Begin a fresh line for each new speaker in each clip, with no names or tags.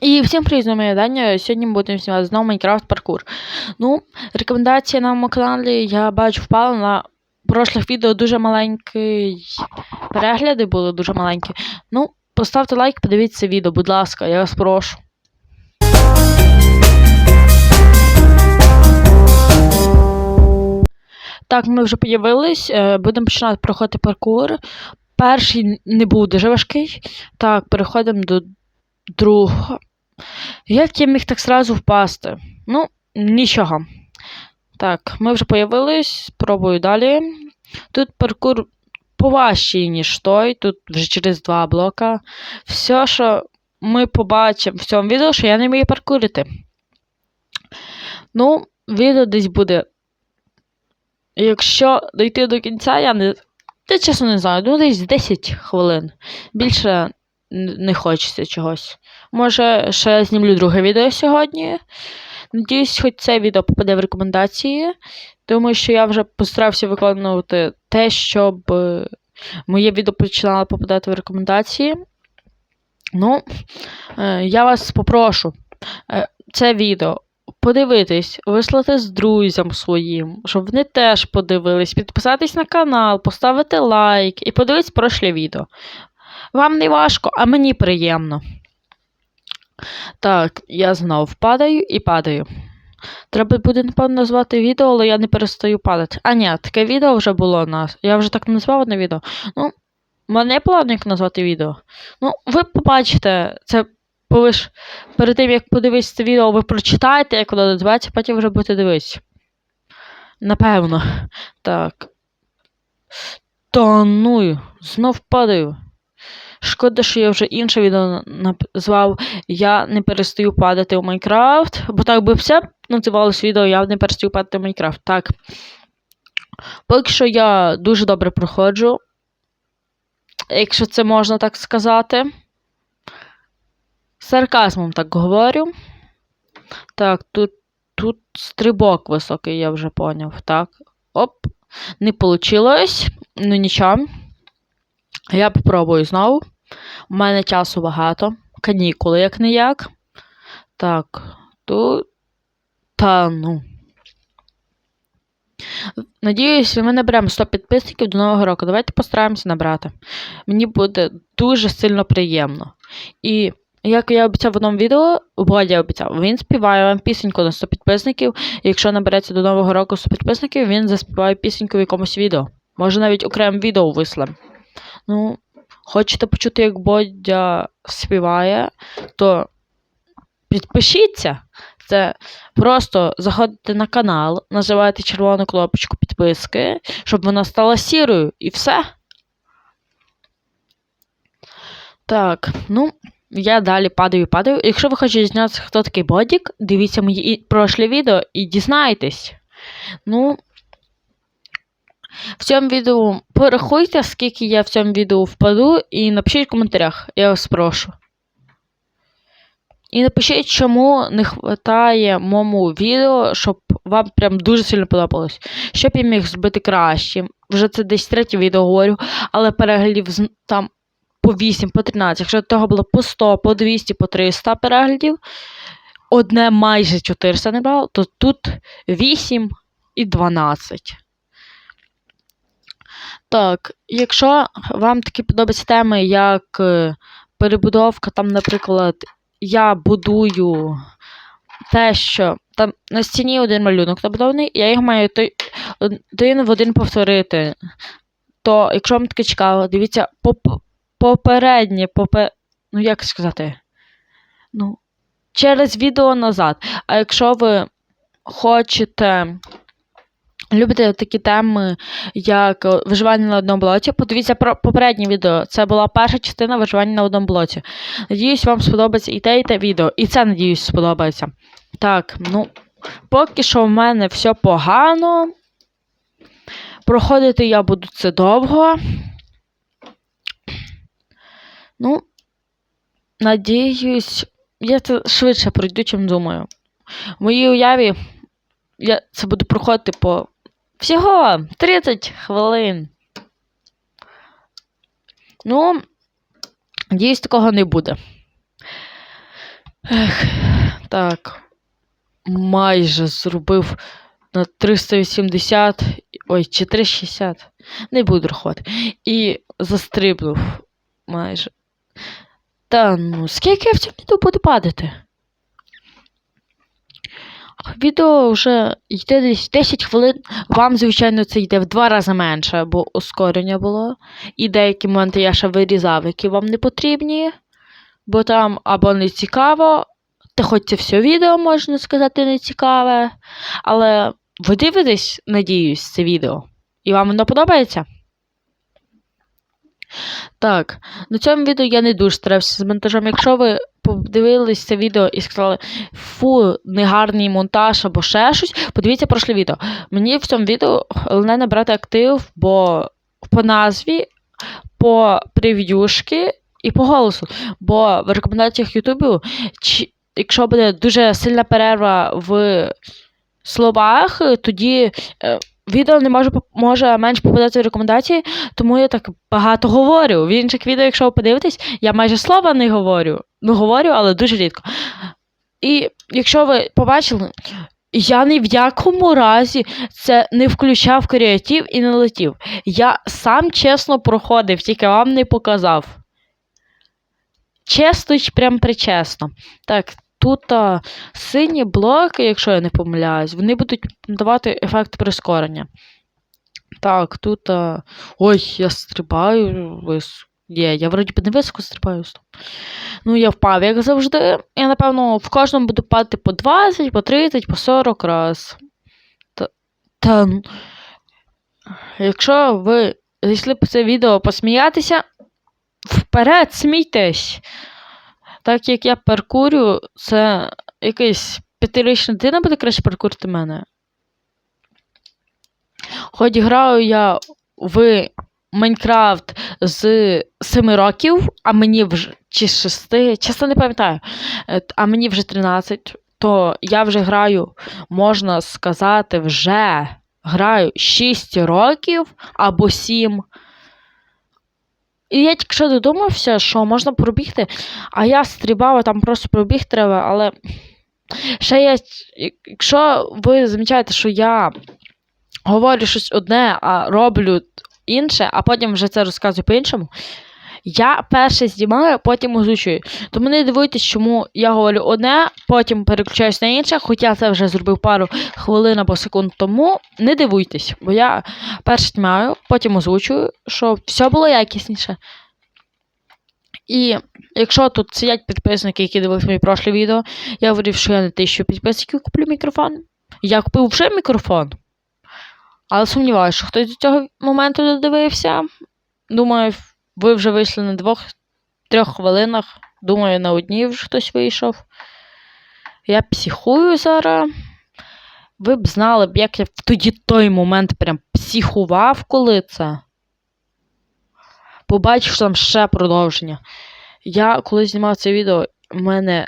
І всім привіт, я Даня. Сьогодні ми будемо знімати знову Майнкрафт паркур. Ну, рекомендації на моєму каналі я бачу впали на прошлих відео дуже маленькі перегляди були дуже маленькі. Ну, поставте лайк, подивіться відео, будь ласка, я вас прошу. Так, ми вже появились. е, Будемо починати проходити паркур. Перший не був дуже важкий. Так, переходимо до другого. Як я міг так сразу впасти? Ну, нічого. Так, ми вже появились, спробую далі. Тут паркур поважчий, ніж той, тут вже через два блока. Все, що ми побачимо в цьому відео, що я не вмію паркурити. Ну, відео десь буде. Якщо дойти до кінця, я не. Я чесно не знаю, ну десь 10 хвилин. Більше не хочеться чогось. Може, ще знімлю друге відео сьогодні. Надіюсь, хоч це відео попаде в рекомендації. Думаю, що я вже постарався виконувати те, щоб е, моє відео починало попадати в рекомендації. Ну, е, я вас попрошу е, це відео подивитись, вислати з друзям своїм, щоб вони теж подивились, підписатись на канал, поставити лайк і подивитись прошле відео. Вам не важко, а мені приємно. Так, я знов падаю і падаю. Треба буде, напевно, назвати відео, але я не перестаю падати. А ні, таке відео вже було у нас. Я вже так назвав одне відео. Ну, мене план як назвати відео. Ну, ви побачите, це ви перед тим, як подивитися це відео, ви прочитаєте, як воно називається, потім вже будете дивитися. Напевно. Так. Та ну, знов падаю. Шкода, що я вже інше відео назвав Я не перестаю падати у Майнкрафт. Бо так би все називалось відео Я не перестаю падати у Майнкрафт. Так. Поки що я дуже добре проходжу. Якщо це можна так сказати. Сарказмом так говорю. Так, тут, тут стрибок високий, я вже поняв. Так. Оп. Не вийшло. Ну нічого. Я попробую знову. У мене часу багато. Канікули, як не як. Так, тут. Та ну. Надіюсь, ми наберемо 100 підписників до Нового року. Давайте постараємося набрати. Мені буде дуже сильно приємно. І як я обіцяв в одному відео, Бодя обіцяв, він співає вам пісеньку на 100 підписників. І якщо набереться до Нового року 100 підписників, він заспіває пісеньку в якомусь відео. Може навіть окреме відео висле. Ну, хочете почути, як Бодя співає, то підпишіться. Це просто заходите на канал, називаєте червону кнопочку підписки, щоб вона стала сірою, і все. Так, ну, я далі падаю, падаю. Якщо ви хочете дізнатися, хто такий Бодік, дивіться мої прошлі відео і дізнайтесь. Ну, в цьому відео порахуйте, скільки я в цьому відео впаду, і напишіть в коментарях, я вас прошу. І напишіть, чому не вистачає моєму відео, щоб вам прям дуже сильно подобалось. Щоб я міг зробити краще. Вже це десь третє відео говорю, але переглядів там по 8, по 13. Якщо того було по 100, по 200, по 300 переглядів, одне майже 400 не брало, то тут 8 і 12. Так, якщо вам такі подобаються теми, як е, перебудовка, там, наприклад, я будую те, що там на стіні один малюнок набудований, я його маю один в один повторити. То, якщо вам таке цікаво, дивіться поп- попереднє, попе... ну як сказати? Ну, через відео назад. А якщо ви хочете. Любите такі теми, як е, виживання на одному блоці, подивіться про попереднє відео. Це була перша частина виживання на одному блоці. Надіюсь, вам сподобається і те, і те відео. І це, надіюсь, сподобається. Так, ну, поки що в мене все погано. Проходити я буду це довго. Ну, надіюсь, я це швидше пройду, чим думаю. В моїй уяві я це буду проходити по всього 30 хвилин. Ну, надіюсь, такого не буде. Ех, так. Майже зробив на 380. Ой, чи 360. Не буду рахувати. І застрибнув майже. Та ну, скільки я в цьому буду падати? Відео вже йде десь 10 хвилин. Вам, звичайно, це йде в два рази менше, бо ускорення було. І деякі моменти я ще вирізав, які вам не потрібні. Бо там або не цікаво, та хоч це все відео, можна сказати, не цікаве. Але ви дивитесь, надіюсь, це відео. І вам воно подобається? Так, на цьому відео я не дуже старався з монтажем. Якщо ви подивились це відео і сказали, фу, негарний монтаж або ще щось, подивіться прошле відео. Мені в цьому відео головне набрати актив, бо по назві, по прев'юшки і по голосу. Бо в рекомендаціях Ютубу, якщо буде дуже сильна перерва в словах, тоді е, відео не може, може менш попадати в рекомендації, тому я так багато говорю. В інших відео, якщо ви подивитесь, я майже слова не говорю. Ну, говорю, але дуже рідко. І якщо ви побачили, я ні в якому разі це не включав креатив і не летів. Я сам чесно проходив, тільки вам не показав. Чесно прям причесно. Так, тут а, сині блоки, якщо я не помиляюсь, вони будуть давати ефект прискорення. Так, тут. А... Ой, я стрибаю. Вис... Є, я вроді би не високо стрибаю. стоп. Ну, я впав, як завжди. Я, напевно, в кожному буду падати по 20, по 30, по 40 раз. Та, та... ну, Якщо ви зайшли по це відео посміятися, вперед, смійтесь. Так як я паркурю, це якийсь п'ятирічна дитина буде краще паркурити мене. Хоч граю я в Майнкрафт з 7 років, а мені вже чи з 6, чесно не пам'ятаю, е, а мені вже 13, то я вже граю, можна сказати, вже граю 6 років або 7. І я тільки що додумався, що можна пробігти, а я стрибав, а там просто пробіг треба, але ще є, якщо ви замічаєте, що я говорю щось одне, а роблю інше, а потім вже це розказую по-іншому. Я перше знімаю, потім озвучую. Тому не дивуйтесь, чому я говорю одне, потім переключаюсь на інше, хоча це вже зробив пару хвилин або секунд тому. Не дивуйтесь, бо я перше знімаю, потім озвучую, щоб все було якісніше. І якщо тут сидять підписники, які дивились мої прошлі відео, я говорив, що я на тисячу підписників куплю мікрофон. Я купив вже мікрофон. Але сумніваюся, що хтось до цього моменту додивився. Думаю, ви вже вийшли на двох-трьох хвилинах. Думаю, на одній вже хтось вийшов. Я психую зараз. Ви б знали б, як я в тоді той момент прям психував, коли це. Побачив, там ще продовження. Я коли знімав це відео, в мене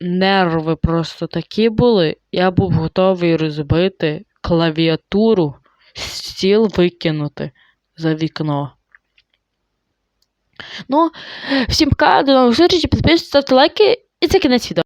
нерви просто такі були. Я був готовий розбити клавіатуру, стіл викинути за вікно. Ну, всім пока, до нових зустрічей, підписуйтесь, ставте лайки, і це кінець відео.